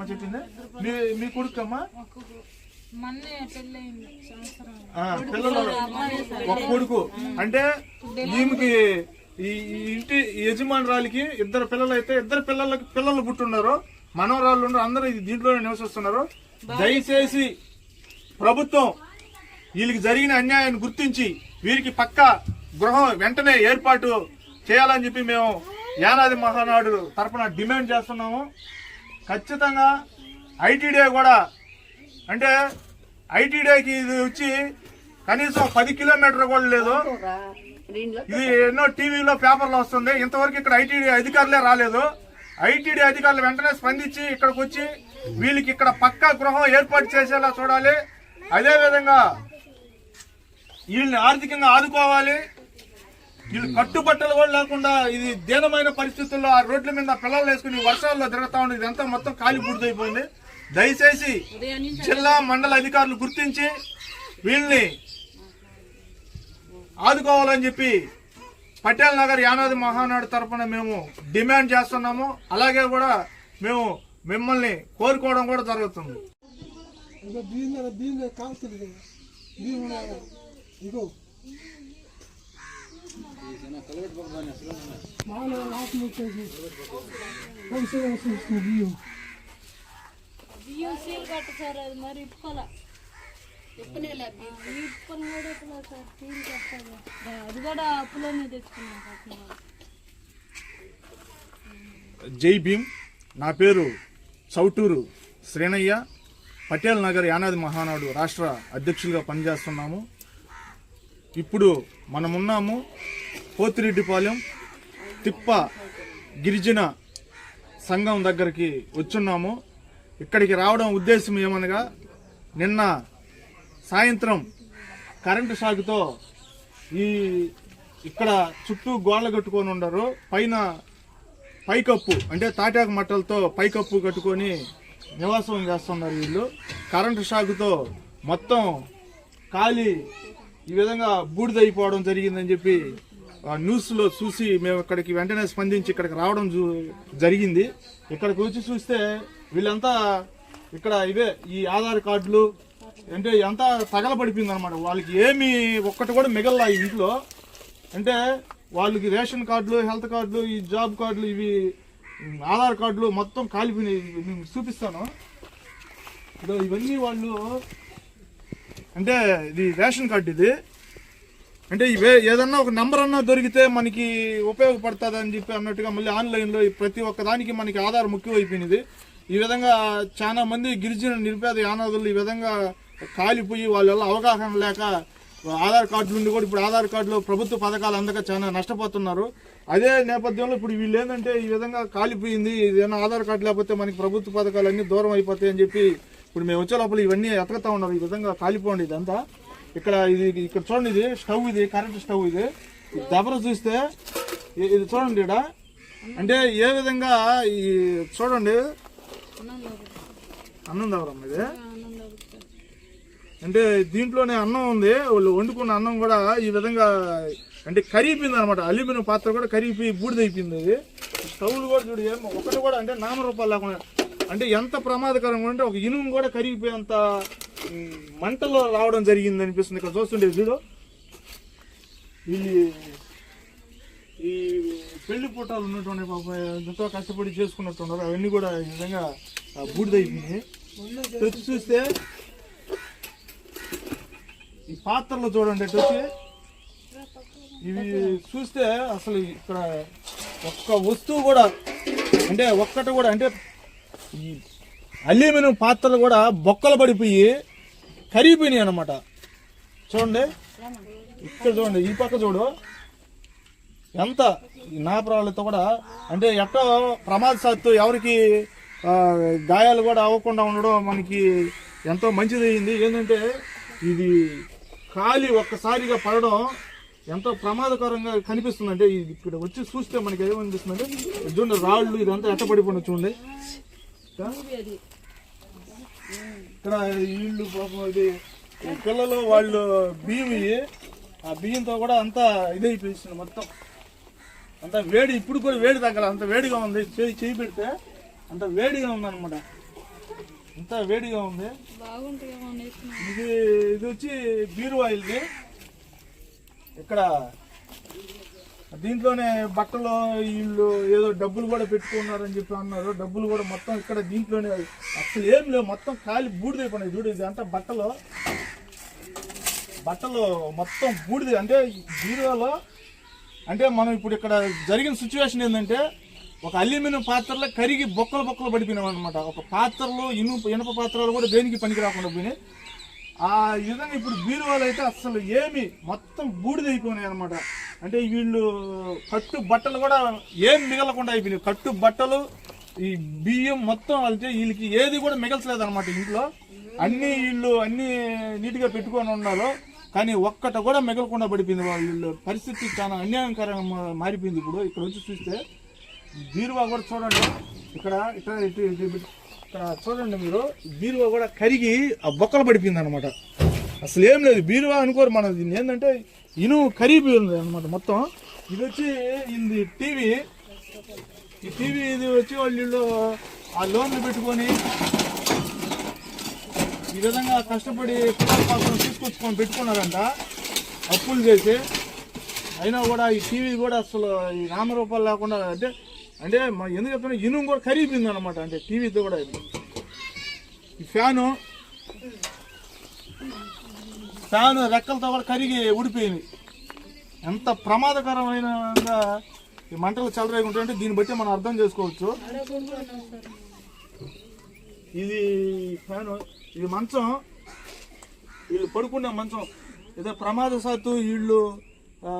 కదమ్మా చెప్పింది? మీ మీ కొడుకమ్మా? పిల్లలు ఒక కొడుకు. అంటే ఈమెకి ఈ ఇంటి యజమానురాలికి ఇద్దరు పిల్లలు అయితే ఇద్దరు పిల్లలకి పిల్లలు పుట్టున్నారు. మనవరాళ్ళు ఉన్నారు అందరూ దీంట్లోనే నివసిస్తున్నారు. దయచేసి ప్రభుత్వం వీళ్ళకి జరిగిన అన్యాయాన్ని గుర్తించి వీరికి పక్క గృహం వెంటనే ఏర్పాటు చేయాలని చెప్పి మేము యానాది మహానాడు తరపున డిమాండ్ చేస్తున్నాము. ఖచ్చితంగా ఐటీడీ కూడా అంటే ఐటీడీకి ఇది వచ్చి కనీసం పది కిలోమీటర్ కూడా లేదు. ఇది ఎన్నో టీవీలో పేపర్లో వస్తుంది. ఇంతవరకు ఇక్కడ ఐటీడీ అధికారులే రాలేదు. ఐటీడీ అధికారులు వెంటనే స్పందించి ఇక్కడికి వచ్చి వీళ్ళకి ఇక్కడ పక్కా గృహం ఏర్పాటు చేసేలా చూడాలి. అదే విధంగా వీళ్ళని ఆర్థికంగా ఆదుకోవాలి. వీళ్ళు కట్టుబట్టలు కూడా లేకుండా ఇది దీనమైన పరిస్థితుల్లో ఆ రోడ్ల మీద పిల్లలు వేసుకుని వర్షాల్లో తిరుగుతా ఉంది ఇదంతా మొత్తం కాలి బుడిదైపోయింది దయచేసి జిల్లా మండల అధికారులు గుర్తించి వీళ్ళని ఆదుకోవాలని చెప్పి పటేల్ నగర్ యానాది మహానాడు తరఫున మేము డిమాండ్ చేస్తున్నాము. అలాగే కూడా మేము మిమ్మల్ని కోరుకోవడం కూడా జరుగుతుంది. ఇగో బియ్యం కదా బియ్యం కదా కాల్తుంది కదా బియ్యం ఉన్నాయా? బియ్యం సీల్ కట్ట సార్ అది మరి ఇప్పుకోలే ఇప్పుకొని కూడా ఇప్పులే సార్ సీల్ కట్టాలి అది కూడా అప్పులోనే తెచ్చుకున్నాం కట్టిన జై భీమ్ నా పేరు చౌటూరు శ్రీనయ్య పటేల్ నగర్ యానాది మహానాడు రాష్ట్ర అధ్యక్షులుగా పనిచేస్తున్నాము ఇప్పుడు మనమున్నాము పోతిరెడ్డిపాలెం తిప్ప గిరిజన సంఘం దగ్గరికి వచ్చున్నాము. ఇక్కడికి రావడం ఉద్దేశం ఏమనగా నిన్న సాయంత్రం కరెంటు షాక్తో ఈ ఇక్కడ చుట్టూ గోడలు కట్టుకొని ఉండరు. పైన పైకప్పు అంటే తాటాకు మట్టలతో పైకప్పు కట్టుకొని నివాసం చేస్తున్నారు వీళ్ళు. కరెంటు షాకుతో మొత్తం ఖాళీ ఈ విధంగా బూడిదైపోవడం జరిగిందని చెప్పి న్యూస్లో చూసి మేము ఇక్కడికి వెంటనే స్పందించి ఇక్కడికి రావడం జరిగింది. ఇక్కడికి వచ్చి చూస్తే వీళ్ళంతా ఇక్కడ ఇవే ఈ ఆధార్ కార్డులు అంటే అంతా తగలబడిపోయింది అనమాట వాళ్ళకి ఏమి ఒక్కటి కూడా మిగల్లా ఇంట్లో. అంటే వాళ్ళకి రేషన్ కార్డులు హెల్త్ కార్డులు ఈ జాబ్ కార్డులు ఇవి ఆధార్ కార్డులు మొత్తం కాలిపోయినాయి. నేను చూపిస్తాను. ఇదో ఇవన్నీ వాళ్ళు అంటే ఇది రేషన్ కార్డు ఇది. అంటే ఏదన్నా ఒక నెంబర్ అన్నా దొరికితే మనకి ఉపయోగపడుతుంది అని చెప్పి అన్నట్టుగా మళ్ళీ ఆన్లైన్లో ప్రతి ఒక్క దానికి మనకి ఆధార్ ముఖ్యమైపోయినది. ఈ విధంగా చాలా మంది గిరిజన నిరుపేద యానాదులు ఈ విధంగా కాలిపోయి వాళ్ళ అవగాహన లేక ఆధార్ కార్డు నుండి కూడా ఇప్పుడు ఆధార్ కార్డులో ప్రభుత్వ పథకాలు అందక చాలా నష్టపోతున్నారు. అదే నేపథ్యంలో ఇప్పుడు వీళ్ళు ఏంటంటే ఈ విధంగా కాలిపోయింది ఏదైనా ఆధార్ కార్డు లేకపోతే మనకి ప్రభుత్వ పథకాలు అన్నీ దూరం అయిపోతాయి అని చెప్పి ఇప్పుడు మేము వచ్చే లోపల ఇవన్నీ ఎతకతా ఉన్నారు ఈ విధంగా కాలిపోండి ఇదంతా. ఇక్కడ ఇది ఇక్కడ చూడండి ఇది స్టవ్ ఇది కరెంట్ స్టవ్ ఇది. ఈ దెబ్బలు చూస్తే ఇది చూడండి ఇక్కడ అంటే ఏ విధంగా ఈ చూడండి. అన్నం దవరం ఇది? అంటే దీంట్లోనే అన్నం ఉంది వాళ్ళు వండుకున్న అన్నం కూడా ఈ విధంగా అంటే కరిగిపోయింది అనమాట అల్యూమినియం పాత్ర కూడా కరిగిపోయి బూడిదైపోయింది అది స్టవ్లు కూడా చూడు ఒకటి కూడా అంటే నామరూపాలు లేకుండా అంటే ఎంత ప్రమాదకరంగా అంటే ఒక ఇనుము కూడా కరిగిపోయేంత మంటలో రావడం జరిగింది అనిపిస్తుంది. ఇక్కడ చూస్తుంటే చూడు. ఈ ఈ పెళ్ళి పూటాలు ఉన్నటువంటి పాప ఎంతో కష్టపడి చేసుకున్నట్టున్నారు. అవన్నీ కూడా ఈ విధంగా బూడిదైపోయినాయి. తెచ్చి చూస్తే ఈ పాత్రలు చూడండి వచ్చి ఇవి చూస్తే అసలు ఇక్కడ ఒక్క వస్తువు కూడా అంటే ఒక్కటి కూడా అంటే అల్యూమినియం పాత్రలు కూడా బొక్కలు పడిపోయి కరిగిపోయినాయి అన్నమాట. చూడండి. ఇక్కడ చూడండి ఈ పక్క చూడు. ఎంత ఈ నాపరాలతో కూడా అంటే ఎట్టో ప్రమాదశాత్తు ఎవరికి గాయాలు కూడా అవ్వకుండా ఉండడం మనకి ఎంతో మంచిది అయింది. ఏంటంటే ఇది ఖాళీ ఒక్కసారిగా పడడం ఎంతో ప్రమాదకరంగా కనిపిస్తుంది అంటే ఇది ఇక్కడ వచ్చి చూస్తే మనకి ఏమనిపిస్తుంది అంటే చూడండి రాళ్ళు ఇదంతా ఎట్ట పడిపోయిన చూడండి. ఇక్కడ వీళ్ళు పాపం ఇది ఈ పిల్లలు వాళ్ళు బియ్యం ఇవి ఆ బియ్యంతో కూడా అంతా ఇదైపోయింది మొత్తం. అంత వేడి ఇప్పుడు కూడా వేడి తగ్గల అంత వేడిగా ఉంది. చేయి చేయి పెడితే అంత వేడిగా ఉందన్నమాట. అంతా వేడిగా ఉంది. ఇది ఇది వచ్చి బీరువా ఇది? ఇక్కడ దీంట్లోనే బట్టలు వీళ్ళు ఏదో డబ్బులు కూడా పెట్టుకున్నారని చెప్పి అన్నారు. డబ్బులు కూడా మొత్తం ఇక్కడ దీంట్లోనే అసలు ఏం లేవు. మొత్తం ఖాళీ బూడిదైపోయినాయి చూడు ఇది అంతా బట్టలు. బట్టలు మొత్తం బూడిది. అంటే జీరోలో అంటే మనం ఇప్పుడు ఇక్కడ జరిగిన సిచ్యువేషన్ ఏంటంటే ఒక అల్యూమినియం పాత్రలో కరిగి బొక్కలు బొక్కలు పడిపోయినాం అనమాట ఒక పాత్రలు ఇనుప ఇనుప పాత్రలు కూడా దేనికి పనికి రాకుండా పోయినాయి. ఆ విధంగా ఇప్పుడు బీరువాలు అయితే అసలు ఏమి మొత్తం బూడిదైపోయినాయి అనమాట అంటే వీళ్ళు కట్టు బట్టలు కూడా ఏం మిగలకుండా అయిపోయినాయి. కట్టు బట్టలు ఈ బియ్యం మొత్తం అంటే వీళ్ళకి ఏది కూడా మిగల్చలేదు అనమాట ఇంట్లో. అన్ని వీళ్ళు అన్ని నీట్గా పెట్టుకొని ఉన్నారు. కానీ ఒక్కట కూడా మిగలకుండా పడిపోయింది వాళ్ళు వీళ్ళు. పరిస్థితి చాలా అన్యాయకరంగా మారిపోయింది ఇప్పుడు. ఇక్కడ వచ్చి చూస్తే బీరువా కూడా చూడండి. ఇక్కడ ఇక్కడ ఇటు ఇటు ఇక్కడ చూడండి మీరు బీరువా కూడా కరిగి ఆ బొక్కలు పడిపోయింది అనమాట అసలు ఏం లేదు బీరువా అనుకోరు మనం దీన్ని ఏంటంటే ఇనుము కరిగిపోయింది అనమాట మొత్తం. ఇది వచ్చి ఇది టీవీ. ఈ టీవీ ఇది వచ్చి వాళ్ళు ఆ లోన్లు పెట్టుకొని ఈ విధంగా కష్టపడి పిల్లల కోసం తీసుకొచ్చుకొని పెట్టుకున్నారంట. అప్పులు చేసి. అయినా కూడా ఈ టీవీ కూడా అసలు ఈ నామరూపాలు లేకుండా అంటే అంటే మా ఎందుకు చెప్తున్నా ఇనుము కూడా ఖరీదైంది అనమాట అంటే టీవీతో కూడా ఈ ఫ్యాను ఫ్యాను రెక్కలతో కూడా కరిగి ఊడిపోయింది. ఎంత ప్రమాదకరమైన ఈ మంటలు చెలరేగుంటాయంటే దీన్ని బట్టి మనం అర్థం చేసుకోవచ్చు. ఇది ఫ్యాను ఇది మంచం. వీళ్ళు పడుకునే మంచం. ఏదో ప్రమాదశాత్తు వీళ్ళు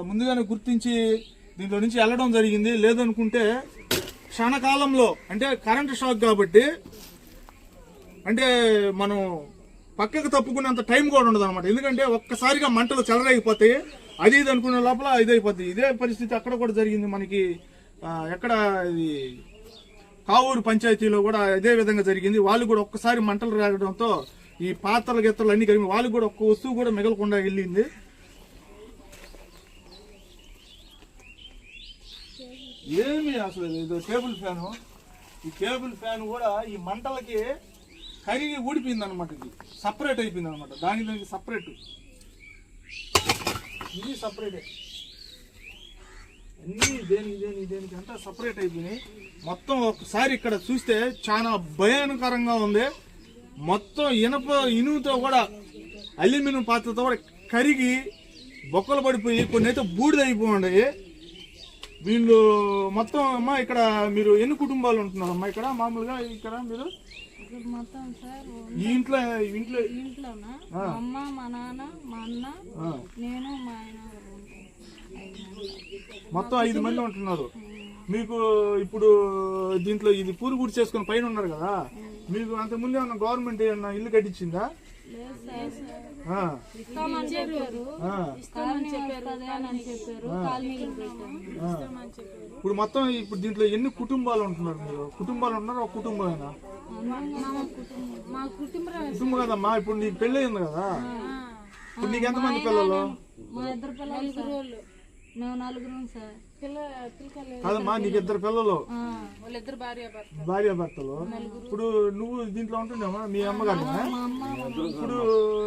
ముందుగానే గుర్తించి దీంట్లో నుంచి వెళ్ళడం జరిగింది. లేదనుకుంటే క్షణకాలంలో అంటే కరెంటు షాక్ కాబట్టి అంటే మనం పక్కకు తప్పుకునేంత టైం కూడా ఉండదు అనమాట ఎందుకంటే ఒక్కసారిగా మంటలు చెలరైపోతాయి అది ఇది అనుకునే లోపల ఇదైపోతుంది అయిపోతుంది ఇదే పరిస్థితి అక్కడ కూడా జరిగింది మనకి ఎక్కడ ఇది కావూరు పంచాయతీలో కూడా ఇదే విధంగా జరిగింది. వాళ్ళు కూడా ఒక్కసారి మంటలు రాగడంతో ఈ పాత్రలు గెత్తలు అన్ని కలిగి వాళ్ళు కూడా ఒక్క వస్తువు కూడా మిగలకుండా వెళ్ళింది. ఏమి అసలు ఇది టేబుల్ ఫ్యాను. ఈ టేబుల్ ఫ్యాన్ కూడా ఈ మంటలకి కరిగి ఊడిపోయింది అనమాట ఇది. సపరేట్ అయిపోయింది అనమాట దాని దానికి సపరేట్. ఇది సపరేటే. అన్నీ దేనికి దేనికి దేనికి అంతా సపరేట్ అయిపోయినాయి. మొత్తం ఒకసారి ఇక్కడ చూస్తే చాలా భయానకరంగా ఉంది. మొత్తం ఇనప ఇనుముతో కూడా అల్యూమినియం పాత్రతో కూడా కరిగి బొక్కలు పడిపోయి కొన్ని అయితే బూడిద అయిపోయి వీళ్ళు మొత్తం అమ్మా ఇక్కడ మీరు ఎన్ని కుటుంబాలు ఉంటున్నారమ్మా ఇక్కడ? మామూలుగా ఇక్కడ మీరు? మొత్తం సార్ ఈ ఇంట్లో ఈ ఇంట్లో. ఇంట్లోనా? మా అమ్మ మా నాన్న మా అన్న నేను మా ఆయన. మొత్తం ఐదు మంది ఉంటున్నారు. మీకు ఇప్పుడు దీంట్లో ఇది పూరు గుడి చేసుకుని పైన ఉన్నారు కదా? మీకు అంత ముందు ఏమన్నా గవర్నమెంట్ ఏమన్నా ఇల్లు కట్టించిందా? ఇస్తామని చెప్పారు. ఆ, ఇస్తామని వస్తుంది అని చెప్పారు. కాలనీలు పెట్టాము ఆ. ఇప్పుడు మొత్తం ఇప్పుడు దీంట్లో ఎన్ని కుటుంబాలు ఉంటున్నారు మీరు? కుటుంబాలు ఉంటున్నారు ఒక కుటుంబమేనా? మా కుటుంబం. మా కుటుంబం కుటుంబం కదమ్మా. ఇప్పుడు నీకు పెళ్ళి అయింది కదా. ఇప్పుడు నీకు ఎంతమంది పిల్లలు? మా ఇద్దరు పిల్లలు సార్. మేము నలుగురం సార్. పిల్ల పిల్లలు కాదమ్మా నీకు ఇద్దరు పిల్లలు. వాళ్ళిద్దరు భార్య భర్త భార్య భర్తలు. ఇప్పుడు నువ్వు దీంట్లో ఉంటున్నావా? మీ అమ్మగారు మా అమ్మ ఇప్పుడు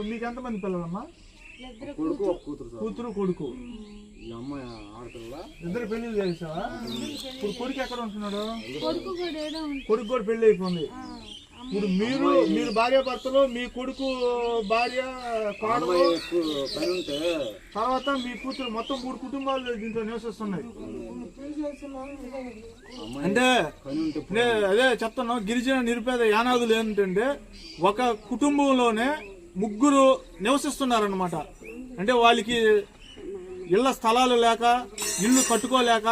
మీకు ఎంతమంది పిల్లలమ్మా కూతురు. కొడుకు. ఇద్దరు పెళ్ళి చేసావా ఇప్పుడు కొడుకు ఎక్కడ ఉంటున్నాడు? కొడుకు కూడా పెళ్ళి అయిపోయింది. ఇప్పుడు మీరు మీరు భార్య భర్తలు మీ కొడుకు భార్య కోడలు తర్వాత మీ కూతురు మొత్తం మూడు కుటుంబాలు దీంట్లో నివసిస్తున్నాయి. అంటే అదే చెప్తాను గిరిజన నిరుపేద యానాదులు ఏంటంటే ఒక కుటుంబంలోనే ముగ్గురు నివసిస్తున్నారనమాట అంటే వాళ్ళకి ఇళ్ళ స్థలాలు లేక ఇల్లు కట్టుకోలేక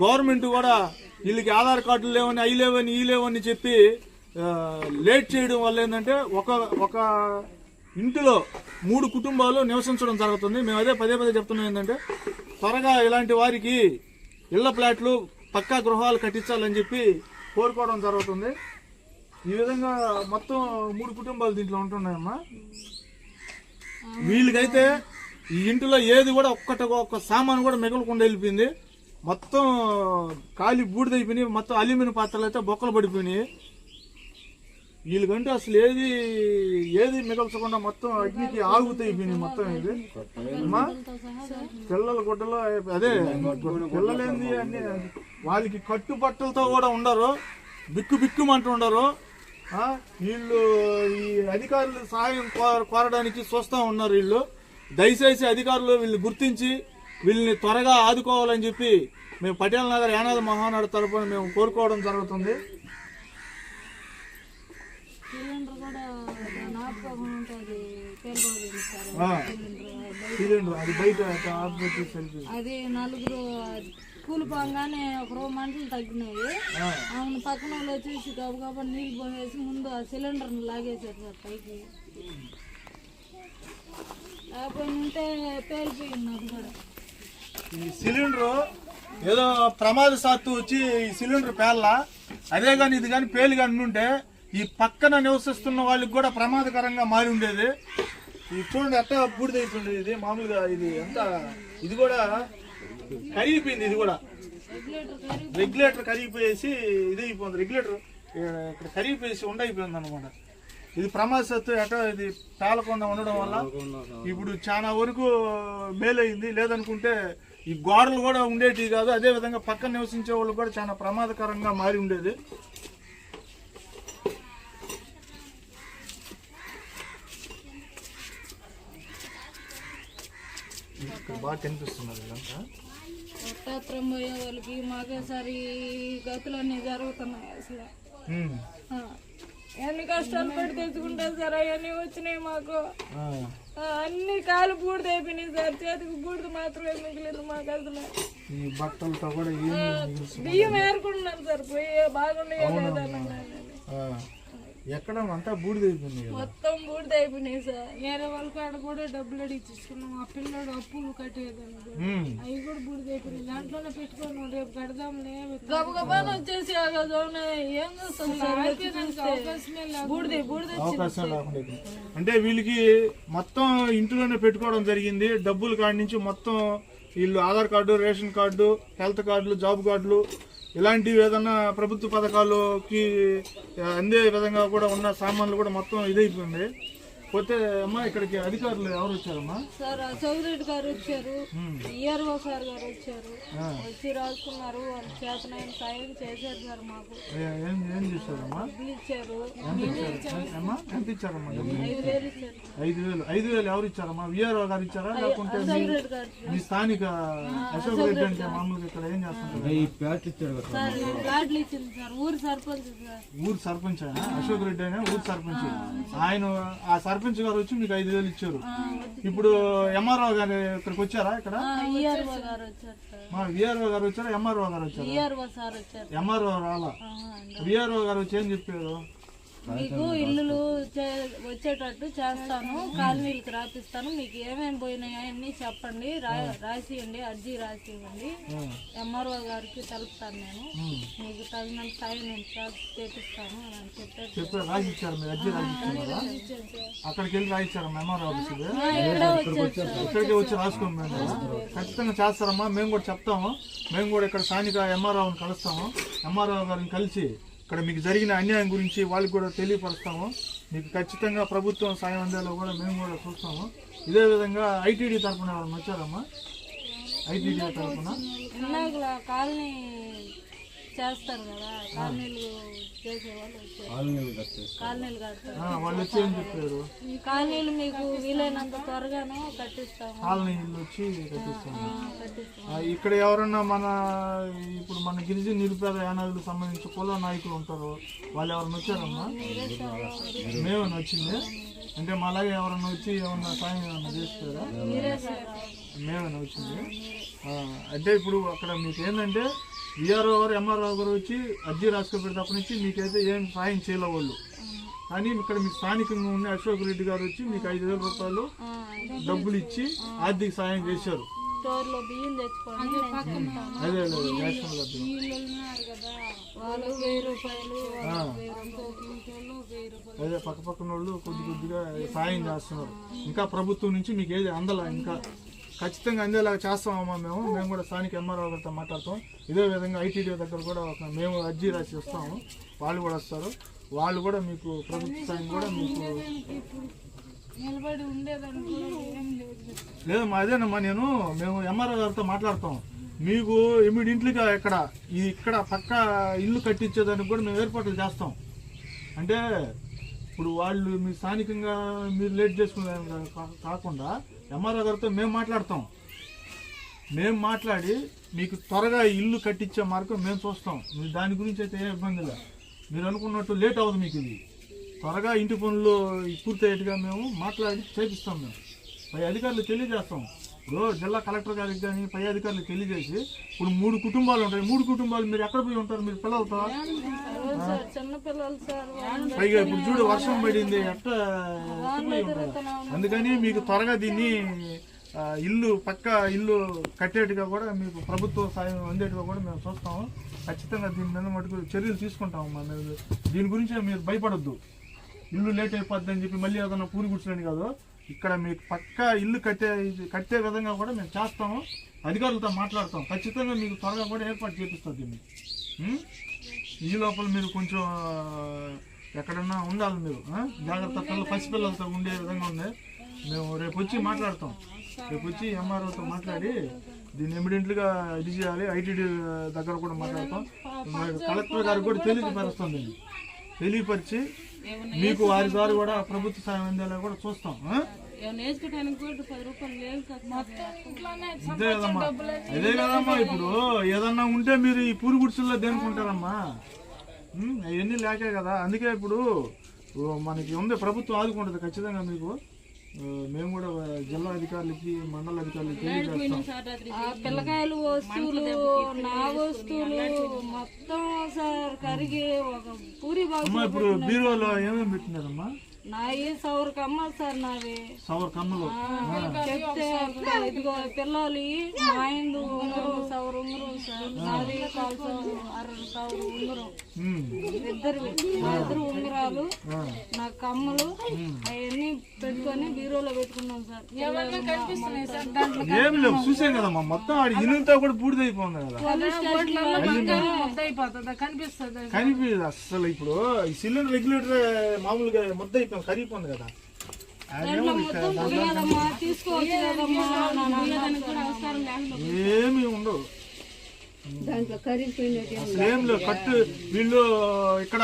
గవర్నమెంట్ కూడా వీళ్ళకి ఆధార్ కార్డులు లేవని అవి లేవని ఈ లేవని చెప్పి లేట్ చేయడం వల్ల ఏంటంటే ఒక ఒక ఇంటిలో మూడు కుటుంబాలు నివసించడం జరుగుతుంది. మేము అదే పదే పదే చెప్తున్నాం ఏంటంటే త్వరగా ఇలాంటి వారికి ఇళ్ళ ప్లాట్లు పక్కా గృహాలు కట్టించాలని చెప్పి కోరుకోవడం జరుగుతుంది. ఈ విధంగా మొత్తం మూడు కుటుంబాలు దీంట్లో ఉంటున్నాయమ్మా. వీళ్ళకైతే ఈ ఇంటిలో ఏది కూడా ఒక్కట ఒక్క సామాను కూడా మిగలకుండా వెళ్ళిపోయింది. మొత్తం ఖాళీ బూడిదైపోయినాయి. మొత్తం అల్యూమినియం పాత్రలు అయితే బొక్కలు పడిపోయినాయి. వీళ్ళకంటే అసలు ఏది ఏది మిగల్చకుండా మొత్తం అగ్నికి ఆగుతాయి మొత్తం ఇది. అమ్మా పిల్లల గుడ్డలో అదే పిల్లలేంది అన్ని. వాళ్ళకి కట్టుబట్టలతో కూడా ఉండరు బిక్కు బిక్కుమంటూ ఉండరు. వీళ్ళు ఈ అధికారులు సహాయం కో- కోరడానికి చూస్తూ ఉన్నారు వీళ్ళు. దయచేసి అధికారులు వీళ్ళు గుర్తించి వీళ్ళని త్వరగా ఆదుకోవాలని చెప్పి మేము పటేల్ నగర్ యానాది మహానాడు తరపున మేము కోరుకోవడం జరుగుతుంది. సిలిండర్ అది బయట. అది నలుగురు కూలిపోగానే ఒక రో మంటలు తగ్గినాయి. ఆ, ఆమెను పక్కన వాళ్ళు వచ్చేసి గబగబా నీళ్ళు పోసేసి ముందు ఆ సిలిండర్ని లాగేశారు సార్ పైకి. లేకపోతే పేలిపోయింది అది కూడా. ఈ సిలిండర్ ఏదో ప్రమాదశాత్తు వచ్చి ఈ సిలిండర్ పేల్ల. అదే కానీ ఇది కానీ పేలు కానీ ఉంటే ఈ పక్కన నివసిస్తున్న వాళ్ళకి కూడా ప్రమాదకరంగా మారి ఉండేది. ఇది చూడండి ఎట్ట బూడిదైతుంది ఇది. మామూలుగా ఇది ఎంత ఇది కూడా కరిగిపోయింది ఇది కూడా. రెగ్యులేటర్ రెగ్యులేటర్ కరిగిపోయేసి ఇది అయిపోయింది. రెగ్యులేటర్ ఇక్కడ కరిగిపోయేసి ఉండైపోయింది అనమాట ఇది ప్రమాదశత్తు ఎట ఇది పేలకుండా ఉండడం వల్ల ఇప్పుడు చాలా వరకు మేలైంది. లేదనుకుంటే ఈ గోడలు కూడా ఉండేటివి కాదు. అదే విధంగా పక్కన నివసించే వాళ్ళు కూడా చాలా ప్రమాదకరంగా మారి ఉండేది. ఇక్కడ బాగా కనిపిస్తున్నారు ఇదంతా. వృత్తాత్రం పోయే వాళ్ళకి మాకేసారి గతులన్నీ జరుగుతున్నాయి అసలు. ఎన్ని కష్టాలు పడి తెచ్చుకుంటే సార్? అవన్నీ వచ్చినాయి మాకు. అన్ని కాలు బూడిద అయిపోయినాయి సార్. చేతికి బూడిద మాత్రమే మిగిలింది మాకు అసలు. బట్టలతో కూడా బియ్యం ఏరుకుంటున్నాను సార్. పోయి బాగుండే. ఎక్కడ అంతా కదా. మొత్తం బూడిద అయిపోయినాయి సార్. వేరే వాళ్ళ కాడ కూడా డబ్బులు అడిగి తీసుకున్నాం. ఆ పిల్లడు అప్పులు కట్టేదానికి ఉమ్. అవి కూడా బూడిద అయిపోయినాయి. దాంట్లోనే పెట్టుకొని రేపు కడదాంలే. గబగబాని వచ్చేసి ఏం చేస్తాం అయిపోయింది. అంటే వీళ్ళకి మొత్తం ఇంట్లోనే పెట్టుకోవడం జరిగింది. డబ్బులు కాడి నుంచి మొత్తం వీళ్ళు Aadhaar card ration card health కార్డులు జాబ్ కార్డులు ఇలాంటివి ఏదన్నా ప్రభుత్వ పథకాలకి అందే విధంగా కూడా ఉన్న సామాన్లు కూడా మొత్తం ఇదైపోయింది. పోతే అమ్మా ఇక్కడికి అధికారులు ఎవరు వచ్చారమ్మా? సార్ చౌదరెడ్డి గారు వచ్చారు. ఈఆర్ఓ సార్ గారు వచ్చారు. వచ్చి రాసుకున్నారు. వాళ్ళ చేతనైన సాయం చేశారు సార్ మాకు. ఏ- ఏం చేశారమ్మా? డబ్బులు ఇచ్చారు. అమ్మా ఎంత ఇచ్చారమ్మా? ఐదు వేలు ఐదు వేలు. ఐదు వేలు ఎవరు ఇచ్చారమ్మా? విఆర్ఓ గారు ఇచ్చారా? లేకుంటే మీ స్థానిక అశోక్ రెడ్డి అంటే మామూలుగా ఇక్కడ ఏం సార్ కార్డులు ఇచ్చింది సార్. ఊరు సర్పంచ్ సార్. ఊరు సర్పంచ్? అశోక్ రెడ్డి అయినా ఊరు సర్పంచ్. ఆయన ఆ సర్పంచ్ గారు వచ్చి మీకు ఐదు వేలు ఇచ్చారు. ఇప్పుడు ఎంఆర్ఓ గారు ఇక్కడికి వచ్చారా ఇక్కడ? ఈఆర్ఓ గారు వచ్చారు సార్. మా విఆర్ఓ గారు వచ్చారా? ఎంఆర్ఓ గారు వచ్చారా? సార్ వచ్చారు. ఎంఆర్ఓ రాలా. విఆర్ఓ గారు వచ్చి ఏం చెప్పారు? మీకు ఇల్లులు వచ్చేటట్టు చేస్తాను. కాలనీలకు రాపిస్తాను. మీకు ఏమేమి పోయినాయి అన్ని చెప్పండి. రాసియండి. అర్జీ రాసి ఇవ్వండి ఎంఆర్ఓ గారికి తెలుపుతాను నేను. మీకు తగినంత సాయం నేను చేపిస్తాను అని చెప్పారు వచ్చి రాసుకోండి. ఖచ్చితంగా చేస్తారమ్మా. మేము కూడా చెప్తాము. మేము కూడా ఇక్కడ స్థానిక ఎంఆర్ఓని కలుస్తాము. ఎంఆర్ఓ గారిని కలిసి ఇక్కడ మీకు జరిగిన అన్యాయం గురించి వాళ్ళకి కూడా తెలియపరుస్తాము. మీకు ఖచ్చితంగా ప్రభుత్వం సాయం అందేలా కూడా మేము కూడా చూస్తాము. ఇదే విధంగా ఐటీడీ తరఫున వచ్చారమ్మా? ఐటీడీ తరఫున? కాలనీ చేస్తారు కదా కాలనీలు చేసేవాళ్ళు వచ్చారు కాలనీలు కడతారు. ఆ, వాళ్ళు వచ్చి ఏం చెప్పారు? ఈ కాలనీలు మీకు వీలైనంత త్వరగానే కట్టిస్తాము. వచ్చి కట్టిస్తాము. ఇక్కడ ఎవరన్నా మన ఇప్పుడు మన గిరిజన నిరుపేద యానాదులకు సంబంధించి కుల నాయకులు ఉంటారు వాళ్ళు ఎవరైనా వచ్చారమ్మా? మేమన్నా వచ్చింది అంటే మాలాగే ఎవరన్నా వచ్చి ఏమన్నా సాయం ఏమన్నా చేస్తారా? మేమన్నా వచ్చింది ఆ, అంటే ఇప్పుడు అక్కడ మీకు ఏంటంటే విఆర్ఓ గారు ఎంఆర్ఓ గారు వచ్చి అర్జీ రాసుకునేటప్పటి నుంచి మీకైతే ఏం సాయం చేయలే వాళ్ళు. కానీ ఇక్కడ మీకు స్థానికంగా ఉన్న అశోక్ రెడ్డి గారు వచ్చి మీకు ఐదు వేల రూపాయలు డబ్బులు ఇచ్చి ఆర్థిక సాయం చేశారు. అదే అదే పక్క పక్కన వాళ్ళు కొద్ది కొద్దిగా సాయం చేస్తున్నారు. ఇంకా ప్రభుత్వం నుంచి మీకు ఏది అందలా ఇంకా ఖచ్చితంగా అందేలాగా చేస్తామమ్మా మేము? మేము కూడా స్థానిక ఎంఆర్ఓ గారితో మాట్లాడతాం. ఇదే విధంగా ఐటీడీ దగ్గర కూడా ఒక మేము అర్జీ రాసి వస్తాము వాళ్ళు కూడా వస్తారు. వాళ్ళు కూడా మీకు ప్రభుత్వ సాయం కూడా మీకు లేదమ్మా అదేనమ్మా నేను మేము ఎంఆర్ఓ గారితో మాట్లాడతాం. మీకు ఇమీడియట్లీగా ఇక్కడ ఈ ఇక్కడ పక్క ఇల్లు కట్టించేదానికి కూడా మేము ఏర్పాట్లు చేస్తాం. అంటే ఇప్పుడు వాళ్ళు మీ స్థానికంగా మీరు లేట్ చేసుకునే కాకుండా ఎంఆర్ఓ గారితో మేము మాట్లాడతాం. మేము మాట్లాడి మీకు త్వరగా ఇల్లు కట్టించే మార్గం మేము చూస్తాం. మీరు దాని గురించి అయితే ఏ ఇబ్బంది లేదు. మీరు అనుకున్నట్టు లేట్ అవ్వదు మీకు ఇది. త్వరగా ఇంటి పనులు పూర్తయ్యేట్టుగా మేము మాట్లాడి చేపిస్తాం మేము. పై అధికారులు తెలియజేస్తాం. ఇప్పుడు జిల్లా కలెక్టర్ గారికి కానీ పై అధికారులు తెలియజేసి ఇప్పుడు మూడు కుటుంబాలు ఉంటాయి. మూడు కుటుంబాలు మీరు ఎక్కడ పోయి ఉంటారు? మీరు పిల్లలతో? పైగా ఇప్పుడు చూడు వర్షం పడింది. ఎట్ట అందుకని మీకు త్వరగా దీన్ని ఇల్లు పక్క ఇల్లు కట్టేట్టుగా కూడా మీకు ప్రభుత్వ సాయం అందేట్టుగా కూడా మేము చూస్తాము. ఖచ్చితంగా దీని మీద మటుకు చర్యలు తీసుకుంటాము మా మీద. దీని గురించి మీరు భయపడొద్దు. ఇల్లు లేట్ అయిపోద్ది అని చెప్పి మళ్ళీ ఏదైనా పూరి కూర్చోని కాదు. ఇక్కడ మీకు పక్క ఇల్లు కట్టే కట్టే విధంగా కూడా మేము చేస్తాము. అధికారులతో మాట్లాడతాం. ఖచ్చితంగా మీకు త్వరగా కూడా ఏర్పాటు చేపిస్తుంది దీన్ని. ఈ లోపల మీరు కొంచెం ఎక్కడన్నా ఉండాలి మీరు. జాగ్రత్త పిల్లలు పసిపిల్లలతో ఉండే విధంగా ఉంది మేము రేపు వచ్చి మాట్లాడతాం. రేపు వచ్చి ఎంఆర్ఓతో మాట్లాడి దీన్ని ఇమీడియట్లీగా ఇది చేయాలి. ఐటీడీ దగ్గర కూడా మాట్లాడతాం. కలెక్టర్ గారికి కూడా తెలియపరుస్తుంది తెలియపరిచి మీకు వారి ద్వారా కూడా ప్రభుత్వ సాయం అందేలా కూడా చూస్తాం అదే కదమ్మా. అదే కదమ్మా ఇప్పుడు. ఏదన్నా ఉంటే మీరు ఈ పూరి గుడిసెల్లో దేనుకుంటారమ్మా? అవన్నీ లేకే కదా. అందుకే ఇప్పుడు మనకి ఉంది ప్రభుత్వం ఆదుకుంటుంది ఖచ్చితంగా మీకు. మేము కూడా జిల్లా అధికారులకి మండల అధికారులకి పిల్లకాయలు వస్తువులు నా వస్తువులు మొత్తం సార్ కరిగి ఒక పూరి అమ్మా ఇప్పుడు బీరువాలో ఏమేమి పెట్టినారమ్మా? నాయి సౌరకు అమ్మాలి సార్ నావి. సవర్ కమ్మలు. చెప్తే ఇదిగో పిల్లలు మా ఆయన ఉంగరం సౌరు ఉంగరం సార్. నాది కాలు సౌరు అర సౌరు ఉంగరం ఇద్దరు మా ఇద్దరు ఉంగరాలు నా కమ్మలు అవన్నీ పెట్టుకొని బీరోలో పెట్టుకున్నాం సార్. సార్? ఏమి లేవు చూసాం కదమ్మా మొత్తం ఆడి ఇనుంతా కూడా బూడిదైపోతుంది కదా. అయిపోతుంది కనిపిస్తుంది? కనిపించదు అసలు ఇప్పుడు ఈ సిలిండర్ రెగ్యులేటర్ మామూలుగా ముద్ద అయిపోయింది కరిగిపోయింది కదా. ఏమి ఉండవు. దాంట్లో కరిగిపోయినట్టు కట్టు వీళ్ళు ఇక్కడ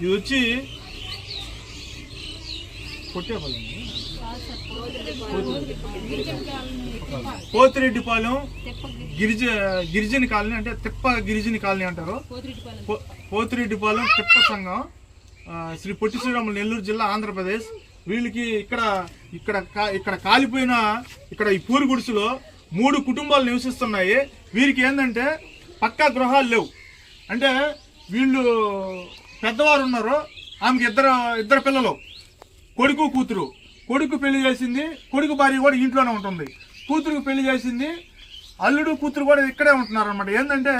ఇది వచ్చి కొట్టేపల్లి పోతిరెడ్డిపాలెం గిరిజ గిరిజన కాలనీ అంటే తిప్ప గిరిజన కాలనీ అంటారు. పో- పోతిరెడ్డిపాలెం తిప్ప సంఘం. శ్రీ పొట్టి శ్రీరాములు నెల్లూరు జిల్లా ఆంధ్రప్రదేశ్. వీళ్ళకి ఇక్కడ ఇక్కడ కా- ఇక్కడ కాలిపోయిన ఇక్కడ ఈ పూరి గుడిసెలో మూడు కుటుంబాలు నివసిస్తున్నాయి. వీరికి ఏంటంటే పక్కా గృహాలు లేవు. అంటే వీళ్ళు పెద్దవారు ఉన్నారు. ఆమెకి ఇద్దరు ఇద్దరు పిల్లలు. కొడుకు కూతురు. కొడుకు పెళ్ళి చేసింది కొడుకు భార్య కూడా ఇంట్లోనే ఉంటుంది. కూతురుకు పెళ్ళి చేసింది అల్లుడు కూతురు కూడా ఇక్కడే ఉంటున్నారు అనమాట ఏంటంటే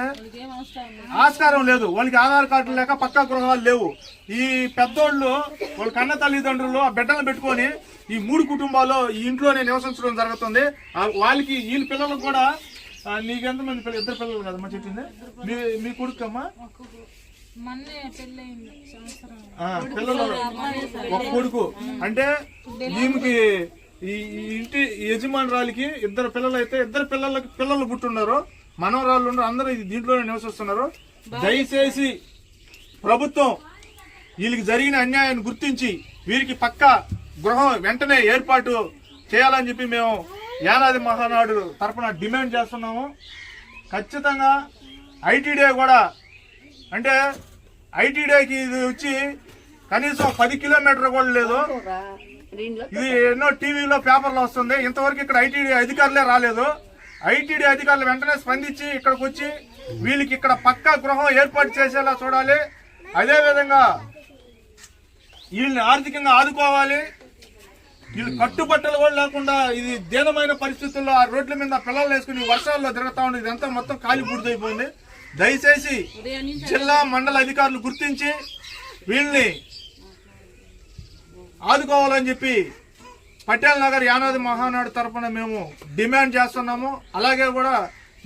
ఆస్కారం లేదు. వాళ్ళకి ఆధార్ కార్డు లేక పక్కా గృహాలు లేవు. ఈ పెద్దోళ్ళు వాళ్ళ కన్న తల్లిదండ్రులు ఆ బిడ్డలను పెట్టుకొని ఈ మూడు కుటుంబాలు ఈ ఇంట్లోనే నివసించడం జరుగుతుంది. వాళ్ళకి వీళ్ళ పిల్లలకు కూడా ఆ, నీకెంతమంది పిల్లలు ఇద్దరు పిల్లలు కదమ్మా చెప్పింది? మీ మీ కొడుకు అమ్మా మొన్నే పెళ్ళయింది. సంవత్సరం ఆ, పిల్లలు ఒక కొడుకు. అంటే ఈమెకి ఈ ఇంటి యజమానురాలికి ఇద్దరు పిల్లలు అయితే ఇద్దరు పిల్లలకి పిల్లలు పుట్టున్నారు. మనవరాళ్ళు ఉన్నారు అందరూ ఇది దీంట్లోనే నివసిస్తున్నారు. దయచేసి ప్రభుత్వం వీళ్ళకి జరిగిన అన్యాయాన్ని గుర్తించి వీరికి పక్క గృహం వెంటనే ఏర్పాటు చేయాలని చెప్పి మేము యానాది మహానాడు తరపున డిమాండ్ చేస్తున్నాము. ఖచ్చితంగా ఐటీడీ కూడా అంటే ఐటీడీకి ఇది వచ్చి కనీసం పది కిలోమీటర్ కూడా లేదు. ఇది ఎన్నో టీవీలో పేపర్లో వస్తుంది. ఇంతవరకు ఇక్కడ ఐటీడీ అధికారులే రాలేదు. ఐటీడీ అధికారులు వెంటనే స్పందించి ఇక్కడికి వచ్చి వీళ్ళకి ఇక్కడ పక్కా గృహం ఏర్పాటు చేసేలా చూడాలి. అదే విధంగా వీళ్ళని ఆర్థికంగా ఆదుకోవాలి. వీళ్ళు కట్టుబట్టలు కూడా లేకుండా ఇది దీనమైన పరిస్థితుల్లో ఆ రోడ్ల మీద పిల్లలు వేసుకుని వర్షాల్లో తిరుగుతా ఉంది ఇదంతా మొత్తం ఖాళీ పూర్తయిపోయింది దయచేసి జిల్లా మండల అధికారులు గుర్తించి వీళ్ళని ఆదుకోవాలని చెప్పి పటేల్ నగర్ యానాది మహానాడు తరఫున మేము డిమాండ్ చేస్తున్నాము. అలాగే కూడా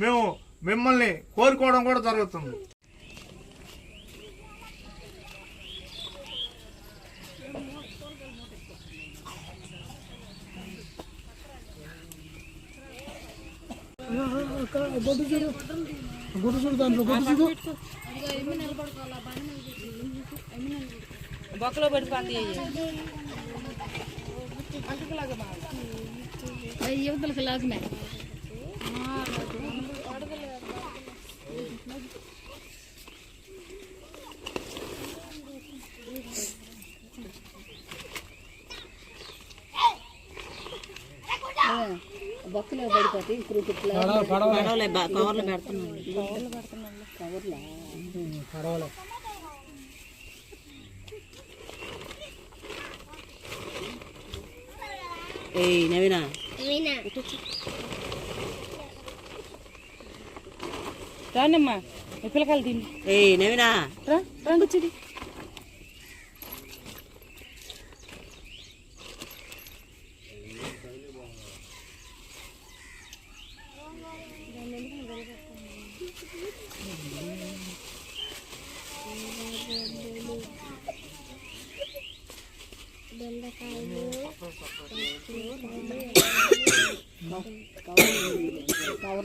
మేము మిమ్మల్ని కోరుకోవడం కూడా జరుగుతుంది. బొక్కలో పెట్టుకోండి యువతల క్లాస్ మే బొక్కలో పడిపోతే కవర్లు పెడుతున్నాం కవర్లు పెడుతున్నాం కవర్లా ఏ నవీనా రానమ్మా పిల్లకాయలు తిని. ఏ నవీనా రా రండి पावर